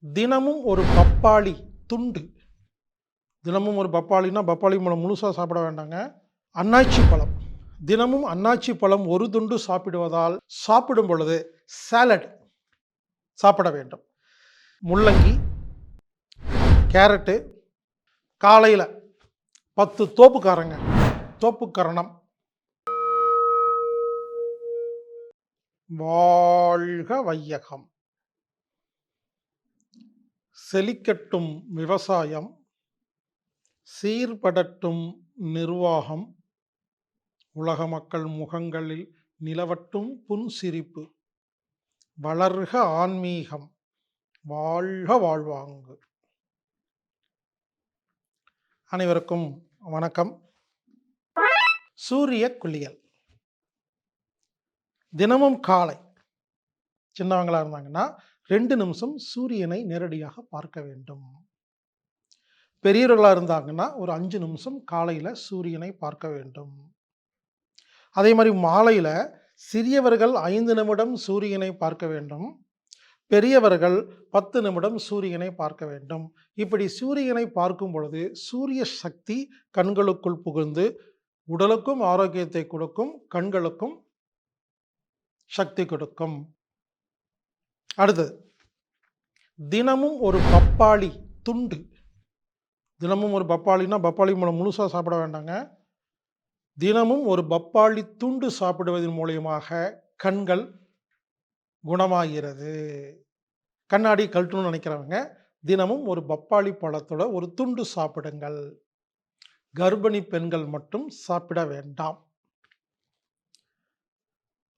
தினமும் ஒரு பப்பாளி துண்டு. தினமும் ஒரு பப்பாளினா பப்பாளி பழம் முழுசாக சாப்பிட வேண்டாங்க. அன்னாச்சி பழம். தினமும் அன்னாச்சி பழம் ஒரு துண்டு சாப்பிடுவதால் சாப்பிடும் பொழுது சாலட் சாப்பிட வேண்டும். முள்ளங்கி கேரட்டு காலையில் பத்து தோப்புக்காரங்க. தோப்புக்கரணம். வாழ்க வையகம். செழிக்கட்டும் விவசாயம் சீர்படட்டும் நிர்வாகம் உலக மக்கள் முகங்களில் நிலவட்டும் புன்சிரிப்பு வளர்க ஆன்மீகம் வாழ்க வாழ்வாங்கு. அனைவருக்கும் வணக்கம். சூரிய குளியல். தினமும் காலை. சின்னவங்களா இருந்தாங்கன்னா ரெண்டு நிமிஷம் சூரியனை நேரடியாக பார்க்க வேண்டும். பெரியவர்களாக இருந்தாங்கன்னா ஒரு அஞ்சு நிமிஷம் காலையில் சூரியனை பார்க்க வேண்டும். அதே மாதிரி மாலையில் சிறியவர்கள் ஐந்து நிமிடம் சூரியனை பார்க்க வேண்டும். பெரியவர்கள் பத்து நிமிடம் சூரியனை பார்க்க வேண்டும். இப்படி சூரியனை பார்க்கும் பொழுது சூரிய சக்தி கண்களுக்குள் புகுந்து உடலுக்கும் ஆரோக்கியத்தை கொடுக்கும் கண்களுக்கும் சக்தி கொடுக்கும். அடுத்தது தினமும் ஒரு பப்பாளி துண்டு. தினமும் ஒரு பப்பாளினா பப்பாளி பழம் முழுசாக சாப்பிட வேண்டாங்க. தினமும் ஒரு பப்பாளி துண்டு சாப்பிடுவதன் மூலியமாக கண்கள் குணமாகிறது. கண்ணாடி கழட்டணும்னு நினைக்கிறவங்க தினமும் ஒரு பப்பாளி பழத்தோட ஒரு துண்டு சாப்பிடுங்கள். கர்ப்பிணி பெண்கள் மட்டும் சாப்பிட வேண்டாம்.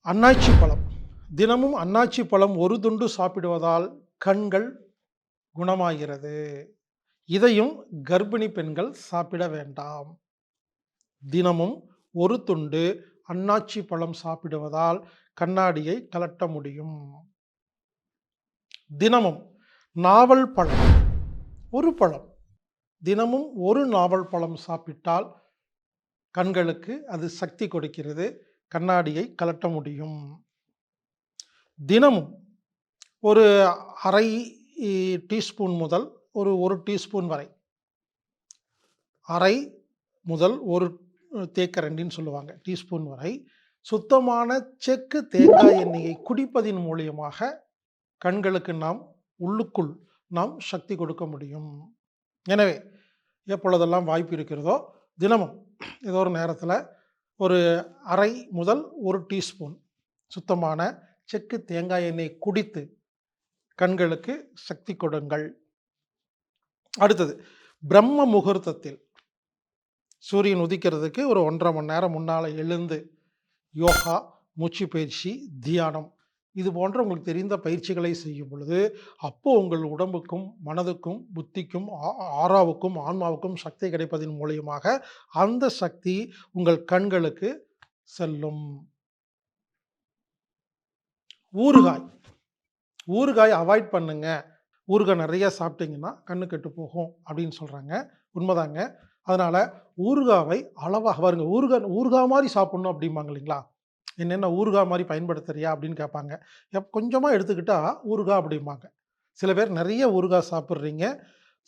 அன்னாச்சி பழம். தினமும் அன்னாச்சி பழம் ஒரு துண்டு சாப்பிடுவதால் கண்கள் குணமாகிறது. இதையும் கர்ப்பிணி பெண்கள் சாப்பிட வேண்டாம். தினமும் ஒரு துண்டு அன்னாச்சி பழம் சாப்பிடுவதால் கண்ணாடியை கலட்ட முடியும். தினமும் நாவல் பழம் ஒரு பழம். தினமும் ஒரு நாவல் பழம் சாப்பிட்டால் கண்களுக்கு அது சக்தி கொடுக்கிறது கண்ணாடியை கலட்ட முடியும். தினமும் ஒரு அரை டீஸ்பூன் முதல் ஒரு ஒரு டீஸ்பூன் வரை. அரை முதல் ஒரு தேக்கரண்டின்னு சொல்லுவாங்க. டீஸ்பூன் வரை. சுத்தமான செக்கு தேங்காய் எண்ணெயை குடிப்பதின் மூலியமாக கண்களுக்கு நாம் உள்ளுக்குள் நாம் சக்தி கொடுக்க முடியும். எனவே எப்பொழுதெல்லாம் வாய்ப்பு இருக்கிறதோ தினமும் ஏதோ ஒரு நேரத்தில் ஒரு அரை முதல் ஒரு டீஸ்பூன் சுத்தமான செக்கு தேங்காய் எண்ணெய் குடித்து கண்களுக்கு சக்தி கொடுங்கள். அடுத்தது பிரம்ம முகூர்த்தத்தில் சூரியன் உதிக்கிறதுக்கு ஒரு ஒன்றரை மணி நேரம் முன்னால் எழுந்து யோகா மூச்சு பயிற்சி தியானம் இது போன்ற உங்களுக்கு தெரிந்த பயிற்சிகளை செய்யும் பொழுது அப்போ உங்கள் உடம்புக்கும் மனதுக்கும் புத்திக்கும் ஆ- ஆறாவுக்கும் ஆன்மாவுக்கும் சக்தி கிடைப்பதன் மூலியமாக அந்த சக்தி உங்கள் கண்களுக்கு செல்லும். ஊறுகாய். ஊறுகாய் அவாய்ட் பண்ணுங்க. ஊறுகாய் நிறைய சாப்பிட்டீங்கன்னா கண்ணு கெட்டு போகும் அப்படின்னு சொல்கிறாங்க உண்மைதாங்க. அதனால் ஊறுகாவை அளவாக பாருங்க ஊறுகாய் ஊறுகாய் மாதிரி சாப்பிட்ணும் அப்படிம்பாங்க இல்லைங்களா? என்னென்ன ஊறுகாய் மாதிரி பயன்படுத்துறியா அப்படின்னு கேட்பாங்க. எப் கொஞ்சமாக எடுத்துக்கிட்டா ஊறுகாய் அப்படிம்பாங்க. சில பேர் நிறைய ஊறுகாய் சாப்பிட்றீங்க.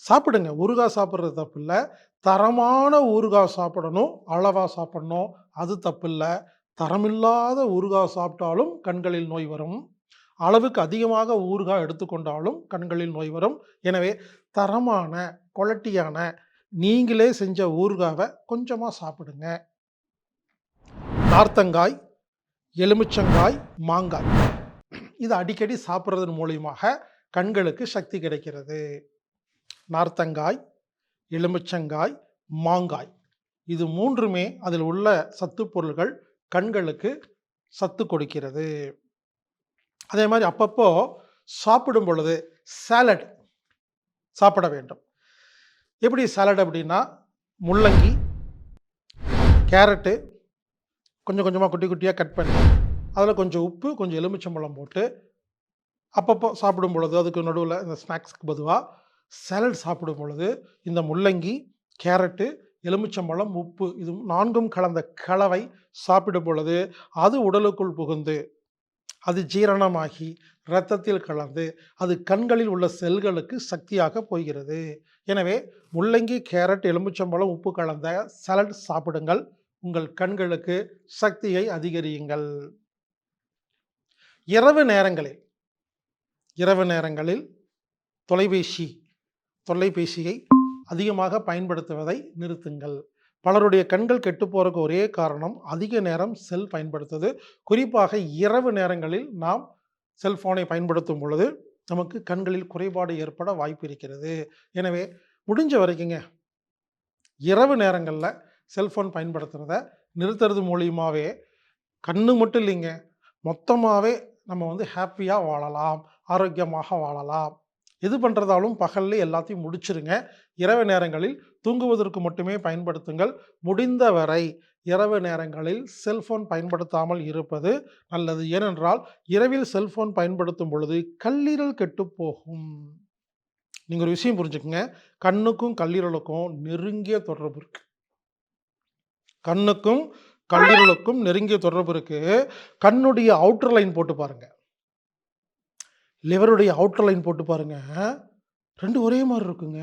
சாப்பிடுங்க. ஊறுகாய் சாப்பிட்றது தப்பு இல்லை. தரமான ஊறுகாய் சாப்பிடணும். அளவாக சாப்பிடணும். அது தப்பு இல்லை. தரமில்லாத ஊறுகாய் சாப்பிட்டாலும் கண்களில் நோய் வரும். அளவுக்கு அதிகமாக ஊறுகாய் எடுத்துக்கொண்டாலும் கண்களில் நோய் வரும். எனவே தரமான குவாலிட்டியான நீங்களே செஞ்ச ஊறுகாவை கொஞ்சமாக சாப்பிடுங்க. நார்த்தங்காய் எலுமிச்சங்காய் மாங்காய். இது அடிக்கடி சாப்பிட்றதன் மூலியமாக கண்களுக்கு சக்தி கிடைக்கிறது. நார்த்தங்காய் எலுமிச்சங்காய் மாங்காய். இது மூன்றுமே அதில் உள்ள சத்து பொருள்கள் கண்களுக்கு சத்து கொடுக்கிறது. அதே மாதிரி அப்பப்போ சாப்பிடும் பொழுது சாலட் சாப்பிட வேண்டும். எப்படி சாலட் அப்படின்னா முள்ளங்கி கேரட்டு கொஞ்சம் கொஞ்சமாக குட்டி குட்டியாக கட் பண்ணி அதில் கொஞ்சம் உப்பு கொஞ்சம் எலுமிச்சம்பழம் போட்டு அப்பப்போ சாப்பிடும் பொழுது அதுக்கு நடுவில் இந்த ஸ்நாக்ஸ்க்கு பொதுவாக சாலட் சாப்பிடும் பொழுது இந்த முள்ளங்கி கேரட்டு எலுமிச்சம்பழம் உப்பு இது நான்கும் கலந்த கலவை சாப்பிடும் பொழுது அது உடலுக்குள் புகுந்து அது ஜீரணமாகி இரத்தத்தில் கலந்து அது கண்களில் உள்ள செல்களுக்கு சக்தியாக போகிறது. எனவே முள்ளங்கி கேரட் எலுமிச்சம்பழம் உப்பு கலந்த சலட் சாப்பிடுங்கள். உங்கள் கண்களுக்கு சக்தியை அதிகரியுங்கள். இரவு நேரங்களில் இரவு நேரங்களில் தொலைபேசி தொலைபேசியை அதிகமாக பயன்படுத்துவதை நிறுத்துங்கள். பலருடைய கண்கள் கெட்டு போறதுக்கு ஒரே காரணம் அதிக நேரம் செல் பயன்படுத்துது குறிப்பாக இரவு நேரங்களில் நாம் செல்ஃபோனை பயன்படுத்தும் பொழுது நமக்கு கண்களில் குறைபாடு ஏற்பட வாய்ப்பு இருக்கிறது. எனவே முடிஞ்ச வரைக்குங்க இரவு நேரங்களில் செல்ஃபோன் பயன்படுத்துகிறத நிறுத்துறது மூலியமாகவே கண்ணு மட்டும் இல்லைங்க மொத்தமாகவே நம்ம வந்து ஹாப்பியாக வாழலாம் ஆரோக்கியமாக வாழலாம். எது பண்ணுறதாலும் பகல்ல எல்லாத்தையும் முடிச்சிருங்க. இரவு நேரங்களில் தூங்குவதற்கு மட்டுமே பயன்படுத்துங்கள். முடிந்தவரை இரவு நேரங்களில் செல்போன் பயன்படுத்தாமல் இருப்பது நல்லது. ஏனென்றால் இரவில் செல்போன் பயன்படுத்தும் பொழுது கல்லீரல் கெட்டு போகும். நீங்கள் ஒரு விஷயம் புரிஞ்சுக்குங்க. கண்ணுக்கும் கல்லீரலுக்கும் நெருங்கிய தொடர்பு இருக்கு. கண்ணுக்கும் கல்லீரலுக்கும் நெருங்கிய தொடர்பு இருக்கு. கண்ணுடைய அவுட்டர் லைன் போட்டு பாருங்க. லிவருடைய அவுட்டர் லைன் போட்டு பாருங்க. ரெண்டு ஒரே மாதிரி இருக்குங்க.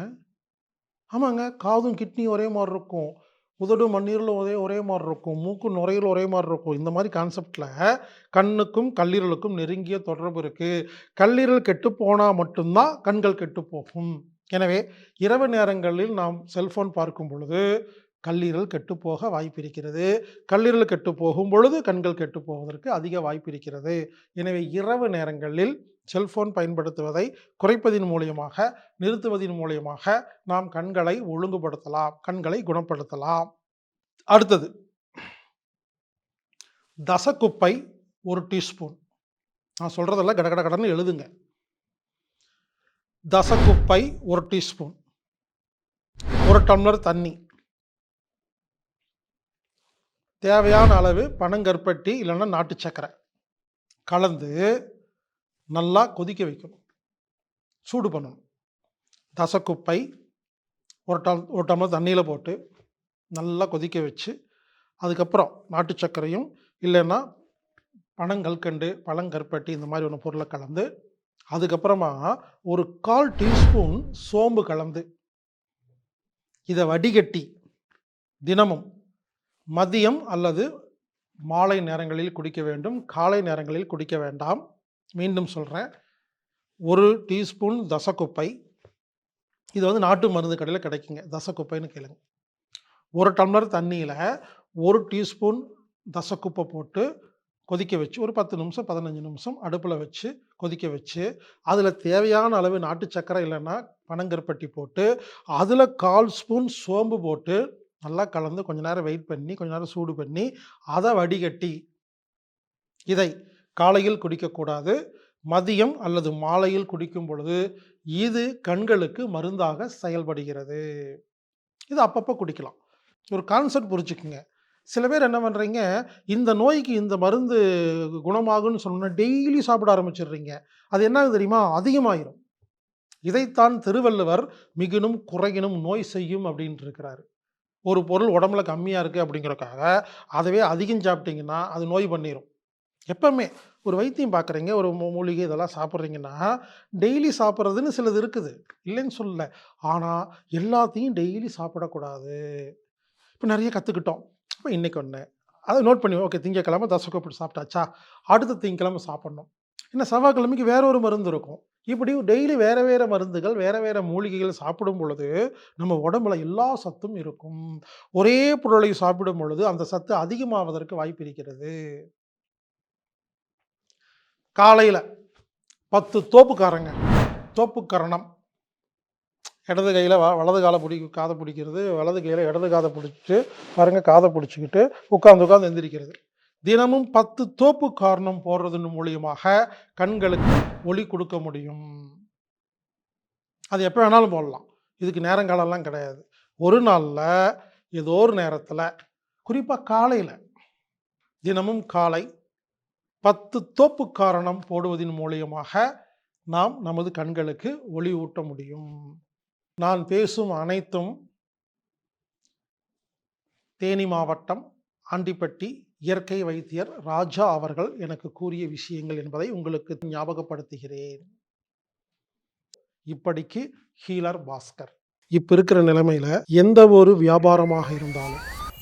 ஆமாங்க காதும் கிட்னி ஒரே மாதிரி இருக்கும். உதடு மண்ணீரலும் ஒரே ஒரே மாதிரி இருக்கும். மூக்கு நுரையில் ஒரே மாதிரி இருக்கும். இந்த மாதிரி கான்செப்டில் கண்ணுக்கும் கல்லீரலுக்கும் நெருங்கிய தொடர்பு இருக்குது கல்லீரல் கெட்டு போனால் மட்டும்தான் கண்கள் கெட்டு போகும். எனவே இரவு நேரங்களில் நாம் செல்ஃபோன் பார்க்கும் பொழுது கல்லீரல் கெட்டுப்போக வாய்ப்பு இருக்கிறது கல்லீரல் கெட்டு போகும் பொழுது கண்கள் கெட்டு போவதற்கு அதிக வாய்ப்பு இருக்கிறது எனவே இரவு நேரங்களில் செல்போன் பயன்படுத்துவதை குறைப்பதின் மூலியமாக நிறுத்துவதின் மூலியமாக நாம் கண்களை ஒழுங்குபடுத்தலாம் கண்களை குணப்படுத்தலாம். அடுத்தது தசக்குப்பை ஒரு டீஸ்பூன். நான் சொல்கிறதெல்லாம் கடகட கடன்னு எழுதுங்க. தசக்குப்பை ஒரு டீஸ்பூன். ஒரு டம்ளர் தண்ணி. தேவையான அளவு பனங்கற்பட்டி இல்லைன்னா நாட்டு சக்கரை. கலந்து நல்லா கொதிக்க வைக்கணும். சூடு பண்ணணும். தசக்குப்பை ஒரு டம் ஒரு டம்ளர் தண்ணியில் போட்டு நல்லா கொதிக்க வச்சு அதுக்கப்புறம் நாட்டு சர்க்கரையும் இல்லைன்னா பனங்கல்கண்டு பழங்கற்பட்டி இந்த மாதிரி ஒன்று பொருளை கலந்து அதுக்கப்புறமா ஒரு கால் டீஸ்பூன் சோம்பு கலந்து இதை வடிகட்டி தினமும் மதியம் அல்லது மாலை நேரங்களில் குடிக்க வேண்டும் காலை நேரங்களில் குடிக்க வேண்டாம். மீண்டும் சொல்கிறேன் ஒரு டீஸ்பூன் தசக்குப்பை. இது வந்து நாட்டு மருந்து கடையில் கிடைக்குங்க. தசக்குப்பைன்னு கேளுங்க. ஒரு டம்ளர் தண்ணியில் ஒரு டீஸ்பூன் தசக்குப்பை போட்டு கொதிக்க வச்சு ஒரு பத்து நிமிஷம் பதினஞ்சு நிமிஷம் அடுப்பில் வச்சு கொதிக்க வச்சு அதில் தேவையான அளவு நாட்டு சக்கரை இல்லைன்னா பனங்கருப்பட்டி போட்டு அதில் கால் ஸ்பூன் சோம்பு போட்டு நல்லா கலந்து கொஞ்ச நேரம் வெயிட் பண்ணி கொஞ்ச நேரம் சூடு பண்ணி அதை வடிகட்டி. இதை காலையில் குடிக்கக்கூடாது. மதியம் அல்லது மாலையில் குடிக்கும் பொழுது இது கண்களுக்கு மருந்தாக செயல்படுகிறது. இது அப்பப்போ குடிக்கலாம். ஒரு கான்செப்ட் புரிஞ்சுக்குங்க. சில பேர் என்ன பண்ணுறீங்க இந்த நோய்க்கு இந்த மருந்து குணமாகும்னு சொன்னா டெய்லி சாப்பிட ஆரம்பிச்சிடுறீங்க. அது என்ன தெரியுமா? அதிகமாயிரும். இதைத்தான் திருவள்ளுவர் மிகுனும் குறையினும் நோய் செய்யும் அப்படின்ட்டு இருக்கிறாரு. ஒரு பொருள் உடம்புல கம்மியாக இருக்குது அப்படிங்கிறக்காக அதவே அதிகம் சாப்பிட்டீங்கன்னா அது நோய் பண்ணிடும் எப்பவுமே ஒரு வைத்தியம் பார்க்குறீங்க ஒரு மூ- மூலிகை இதெல்லாம் சாப்பிட்றீங்கன்னா டெய்லி சாப்பிட்றதுன்னு சிலது இருக்குது. இல்லைன்னு சொல்லலை. ஆனால் எல்லாத்தையும் டெய்லி சாப்பிடக்கூடாது. இப்போ நிறைய கற்றுக்கிட்டோம் இப்போ இன்னைக்கு ஒன்று அதை நோட் பண்ணி ஓகே திங்கக்கிழமை தசக்கோப்பி சாப்பிட்டாச்சா? அடுத்த திங்கக்கிழமை சாப்பிட்ணும். ஏன்னா செவ்வாய்க்கிழமைக்கு வேற ஒரு மருந்து இருக்கும். இப்படி டெய்லி வேறு வேறு மருந்துகள் வேறு வேறு மூலிகைகள் சாப்பிடும் பொழுது நம்ம உடம்புல எல்லா சத்தும் இருக்கும். ஒரே பொருளை சாப்பிடும் பொழுது அந்த சத்து அதிகமாவதற்கு வாய்ப்பு இருக்கிறது. காலையில் பத்து தோப்புக்காரங்க. தோப்புக்கரணம். இடது கையில் வ வலது காலை பிடி காதை பிடிக்கிறது வலது கையில் இடது காதை பிடிச்சிட்டு பாருங்க காதை பிடிச்சிக்கிட்டு உட்காந்து உட்காந்து எந்திரிக்கிறது. தினமும் பத்து தோப்பு காரணம் போடுறதன் மூலியமாக கண்களுக்கு ஒளி கொடுக்க முடியும். அது எப்போ வேணாலும் போடலாம். இதுக்கு நேரங்காலம்லாம் கிடையாது. ஒரு நாளில் ஏதோ ஒரு நேரத்தில் குறிப்பாக காலையில் தினமும் காலை பத்து தோப்பு காரணம் போடுவதன் மூலியமாக நாம் நமது கண்களுக்கு ஒளி ஊட்ட முடியும். நான் பேசும் அனைத்தும் தேனி மாவட்டம் ஆண்டிப்பட்டி இயற்கை வைத்தியர் ராஜா அவர்கள் எனக்கு கூறிய விஷயங்கள் என்பதை உங்களுக்கு ஞாபகப்படுத்துகிறேன். இப்படிக்கு ஹீலர் பாஸ்கர். இப்போ இருக்கிற நிலைமையில எந்த ஒரு வியாபாரமாக இருந்தாலும்